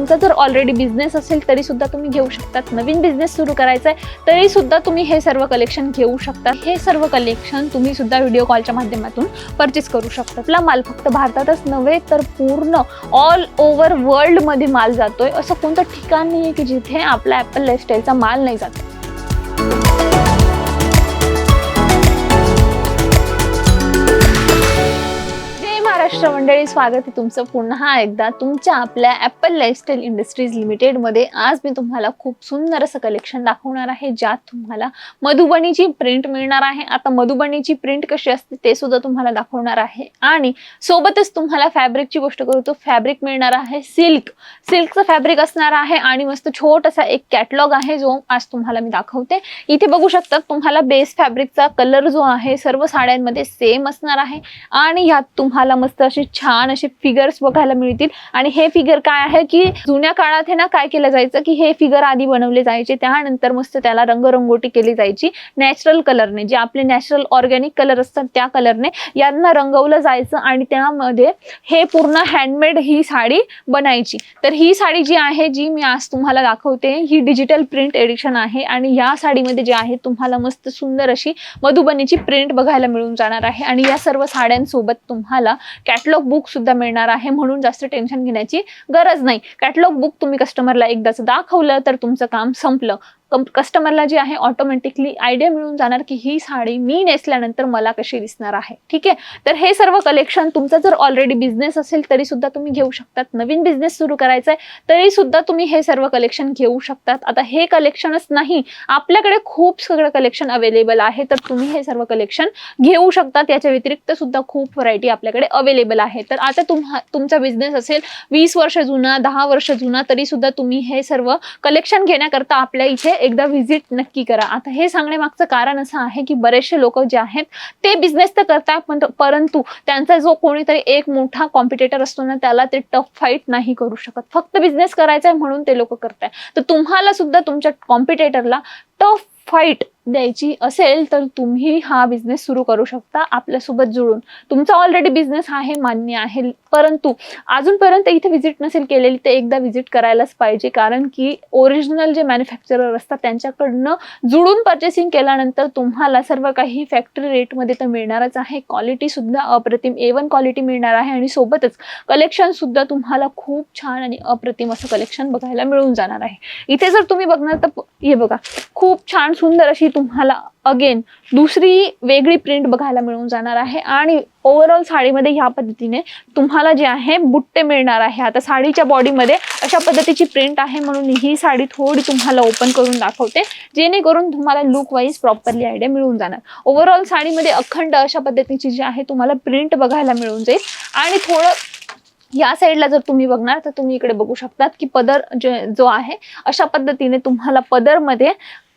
तुमचा जर already business असेल तरी सुद्धा तुम्ही घेऊ शकतात. नवीन बिझनेस सुरू करायचा आहे तरी सुद्धा तुम्ही हे सर्व कलेक्शन घेऊ शकता हे सर्व कलेक्शन तुम्ही सुद्धा व्हिडिओ कॉलच्या माध्यमातून परचेस करू शकता आपला माल फक्त भारतातच नव्हे तर पूर्ण ऑल ओव्हर वर्ल्डमध्ये माल जातोय. असं कोणतं ठिकाण नाही आहे की जिथे आपला ॲपल लाईफस्टाईलचा माल नाही जात. जय मंडळी स्वागत आहे तुमचं पुन्हा एकदा तुमच्या आपल्या ॲपल लाईफस्टाईल इंडस्ट्रीज लिमिटेडमध्ये आज मी तुम्हाला खूप सुंदर असं कलेक्शन दाखवणार आहे ज्यात तुम्हाला मधुबनीची प्रिंट मिळणार आहे. आता मधुबनीची प्रिंट कशी असते ते सुद्धा तुम्हाला दाखवणार आहे. आणि सोबतच तुम्हाला फॅब्रिकची गोष्ट करू तो फॅब्रिक मिळणार आहे सिल्क सिल्कचं फॅब्रिक असणार आहे आणि मस्त छोटासा एक कॅटलॉग आहे जो आज तुम्हाला मी दाखवते. इथे बघू शकता तुम्हाला बेस फॅब्रिकचा कलर जो आहे सर्व साड्यांमध्ये सेम असणार आहे. आणि यात तुम्हाला मस्त असे छान असे फिगर्स बघायला मिळतील. आणि हे फिगर काय आहे की जुन्या काळात हे ना काय केलं जायचं की हे फिगर आधी बनवले जायचे त्यानंतर मस्त त्याला रंगरंगोटी केली जायची. नॅचरल कलरने जे आपले नॅचरल ऑर्गॅनिक कलर असतात त्या कलरने यांना रंगवलं जायचं आणि त्यामध्ये हे पूर्ण हँडमेड ही साडी बनायची. तर ही साडी जी आहे जी मी आज तुम्हाला दाखवते ही डिजिटल प्रिंट एडिशन आहे आणि या साडीमध्ये जे आहे तुम्हाला मस्त सुंदर अशी मधुबनीची प्रिंट बघायला मिळून जाणार आहे. आणि या सर्व साड्यांसोबत तुम्हाला कॅटलॉग बुक सुद्धा मिळणार आहे म्हणून जास्त टेन्शन घेण्याची गरज नाही. कॅटलॉग बुक तुम्ही कस्टमरला एकदाच दाखवलं तर तुमचं काम संपलं. कस्टमरला जी आहे ऑटोमॅटिकली आयडिया मिळून जाणार की ही साडी मी नेसल्यानंतर मला कशी दिसणार आहे. ठीक आहे? तर हे सर्व कलेक्शन तुमचा जर ऑलरेडी बिझनेस असेल तरी सुद्धा तुम्ही घेऊ शकतात. नवीन बिझनेस सुरू करायचा आहे तरी सुद्धा तुम्ही हे सर्व कलेक्शन घेऊ शकतात. आता हे कलेक्शनच नाही आपल्याकडे खूप सगळं कलेक्शन अवेलेबल आहे. तर तुम्ही हे सर्व कलेक्शन घेऊ शकतात. याच्या व्यतिरिक्त सुद्धा खूप व्हरायटी आपल्याकडे अवेलेबल आहे. तर आता तुम्हा तुमचा बिझनेस असेल वीस वर्ष जुना दहा वर्ष जुना तरी सुद्धा तुम्ही हे सर्व कलेक्शन घेण्याकरता आपल्या इथे एकदा व्हिजिट नक्की करा. आता हे सांगण्यामागचं कारण असं आहे की बरेचसे लोक जे आहेत ते बिझनेस तर करतात पण परंतु त्यांचा जो कोणीतरी एक मोठा कॉम्पिटेटर असतो ना त्याला ते टफ फाईट नाही करू शकत. फक्त बिझनेस करायचा आहे म्हणून ते लोक करताय तर तुम्हाला सुद्धा तुमच्या कॉम्पिटेटरला टफ फाईट द्यायची असेल तर तुम्ही हा बिझनेस सुरू करू शकता आपल्यासोबत जुळून. तुमचा ऑलरेडी बिझनेस आहे मान्य आहे. परंतु अजूनपर्यंत इथे व्हिजिट नसेल केलेली ते एकदा व्हिजिट करायलाच पाहिजे. कारण की ओरिजिनल जे मॅन्युफॅक्चरर असतात त्यांच्याकडनं जुळून पर्चेसिंग केल्यानंतर तुम्हाला सर्व काही फॅक्टरी रेटमध्ये तर मिळणारच आहे. क्वालिटीसुद्धा अप्रतिम ए वन क्वालिटी मिळणार आहे आणि सोबतच कलेक्शनसुद्धा तुम्हाला खूप छान आणि अप्रतिम असं कलेक्शन बघायला मिळून जाणार आहे. इथे जर तुम्ही बघणार तर हे बघा खूप छान सुंदर अशी तुम्हाला अगेन दुसरी वेगळी प्रिंट बघायला मिळून जाणार आहे आणि ओव्हरऑल साडीमध्ये ह्या पद्धतीने तुम्हाला जे आहे बुट्टे मिळणार आहे. आता साडीच्या बॉडीमध्ये अशा पद्धतीची प्रिंट आहे म्हणून ही साडी थोडी तुम्हाला ओपन करून दाखवते जेणेकरून तुम्हाला लुक वाईज प्रॉपरली आयडिया मिळून जाणार. ओव्हरऑल साडीमध्ये अखंड अशा पद्धतीची जी आहे तुम्हाला प्रिंट बघायला मिळून जाईल. आणि थोडं या साईडला जर तुम्ही बघणार तर तुम्ही इकडे बघू शकतात की पदर जे जो आहे अशा पद्धतीने तुम्हाला पदरमध्ये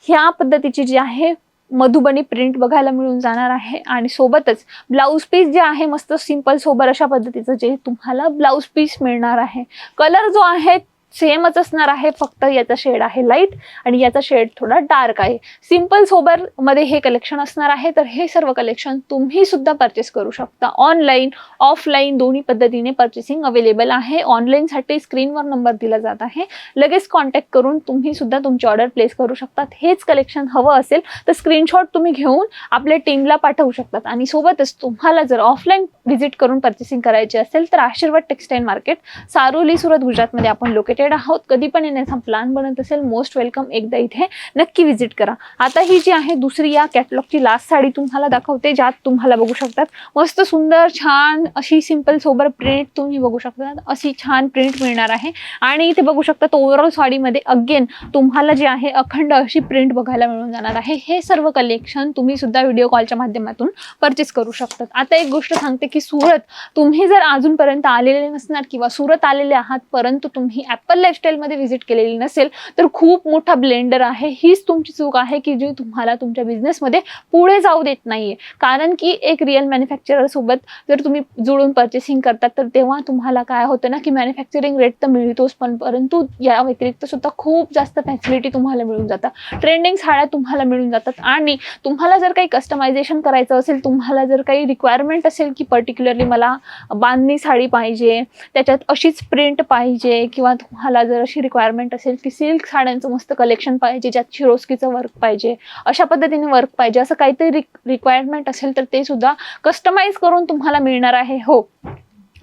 ह्या पद्धतीची जी आहे मधुबनी प्रिंट बघायला मिळून जाणार आहे. आणि सोबतच ब्लाऊज पीस जे आहे मस्त सिंपल सोबर अशा पद्धतीचं जे तुम्हाला ब्लाऊज पीस मिळणार आहे. कलर जो आहे सेमच असणार आहे फक्त याचा शेड आहे लाइट आणि याचा शेड थोडा डार्क आहे. सिंपल सोबरमध्ये हे कलेक्शन असणार आहे तर हे सर्व कलेक्शन तुम्ही सुद्धा परचेस करू शकता. ऑनलाईन ऑफलाईन दोन्ही पद्धतीने परचेसिंग अवेलेबल आहे. ऑनलाईनसाठी स्क्रीनवर नंबर दिला जात आहे. लगेच कॉन्टॅक्ट करून तुम्ही सुद्धा तुमची ऑर्डर प्लेस करू शकतात. हेच कलेक्शन हवं असेल तर स्क्रीनशॉट तुम्ही घेऊन आपल्या टीमला पाठवू शकतात. आणि सोबतच तुम्हाला जर ऑफलाईन व्हिजिट करून परचेसिंग करायची असेल तर आशीर्वाद टेक्सटाईल मार्केट सारोली सुरत गुजरातमध्ये आपण लोकेटेड आहोत. कधी पण येण्याचा प्लॅन बनत असेल मोस्ट वेलकम एकदा इथे नक्की व्हिजिट करा. आता ही जी आहे दुसरी या कॅटलॉगची लास्ट साडी तुम्हाला दाखवते ज्यात तुम्हाला बघू शकतात मस्त सुंदर छान अशी सिंपल सोबर प्रिंट तुम्ही बघू शकता अशी छान प्रिंट मिळणार आहे. आणि इथे बघू शकतात ओव्हरऑल साडीमध्ये अगेन तुम्हाला जे आहे अखंड अशी प्रिंट बघायला मिळून जाणार आहे. हे सर्व कलेक्शन तुम्ही सुद्धा व्हिडिओ कॉलच्या माध्यमातून परचेस करू शकतात. आता एक गोष्ट सांगते की सुरत तुम्ही जर अजूनपर्यंत आलेले नसणार किंवा सुरत आलेले आहात परंतु तुम्ही ॲपल लाईफस्टाईलमध्ये व्हिजिट केलेली नसेल तर खूप मोठा ब्लेंडर आहे. हीच तुमची चूक आहे की जी तुम्हाला तुमच्या बिझनेसमध्ये पुढे जाऊ देत नाहीये. कारण की एक रिअल मॅन्युफॅक्चरर सोबत जर तुम्ही जुळून पर्चेसिंग करतात तर तेव्हा तुम्हाला काय होतं ना की मॅन्युफॅक्चरिंग रेट तर मिळतोच पण परंतु या व्यतिरिक्त सुद्धा खूप जास्त फॅसिलिटी तुम्हाला मिळून जातात. ट्रेंडिंग साड्या तुम्हाला मिळून जातात. आणि तुम्हाला जर काही कस्टमायझेशन करायचं असेल तुम्हाला जर काही रिक्वायरमेंट असेल की पर्टिक्युलरली मला बांधणी साडी पाहिजे त्याच्यात अशीच प्रिंट पाहिजे किंवा तुम्हाला तुम्हाला जर अशी रिक्वायरमेंट असेल की सिल्क साड्यांचं मस्त कलेक्शन पाहिजे ज्यात शिरोस्कीचं वर्क पाहिजे अशा पद्धतीने वर्क पाहिजे असं काहीतरी रिक्वायरमेंट असेल तर ते सुद्धा कस्टमाइज करून तुम्हाला मिळणार आहे. हो.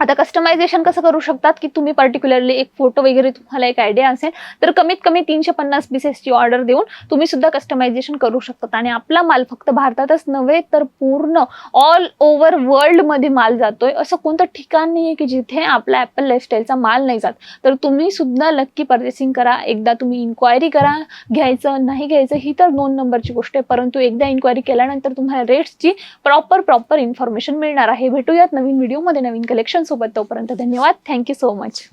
आता कस्टमायझेशन कसं करू शकतात? की तुम्ही पर्टिक्युलरली एक फोटो वगैरे तुम्हाला एक आयडिया असेल तर कमीत कमी तीनशे पन्नास पीसेसची ऑर्डर देऊन तुम्ही सुद्धा कस्टमायझेशन करू शकतात. आणि आपला माल फक्त भारतातच नव्हे तर पूर्ण ऑल ओव्हर वर्ल्डमध्ये माल जातोय. असं कोणतं ठिकाण नाही आहे की जिथे आपला ॲपल लाईफस्टाईलचा माल नाही जात. तर तुम्ही सुद्धा नक्की पर्चेसिंग करा. एकदा तुम्ही इन्क्वायरी करा. घ्यायचं नाही घ्यायचं ही तर दोन नंबरची गोष्ट आहे. परंतु एकदा इन्क्वायरी केल्यानंतर तुम्हाला रेट्सची प्रॉपर प्रॉपर इन्फॉर्मेशन मिळणार आहे. भेटूयात नवीन व्हिडिओमध्ये नवीन कलेक्शन सोबत तोपर्यंत धन्यवाद. Thank you so much